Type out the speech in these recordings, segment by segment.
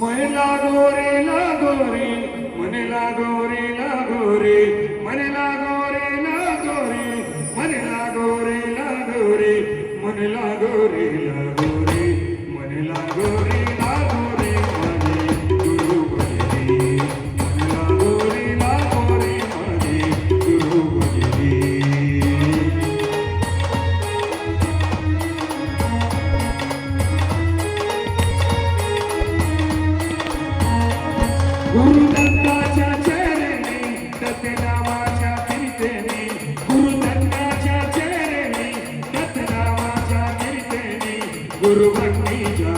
महिला गोरी लागोरी मनीला गोरी लागोरी मनीला गोरी गुरुदत्ताच्या चरणी दत्त नावाच्या कीर्तनी. गुरुदत्ताच्या चरणी दत्त नावाच्या कीर्तनी. गुरुभक्तीच्या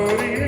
Oh.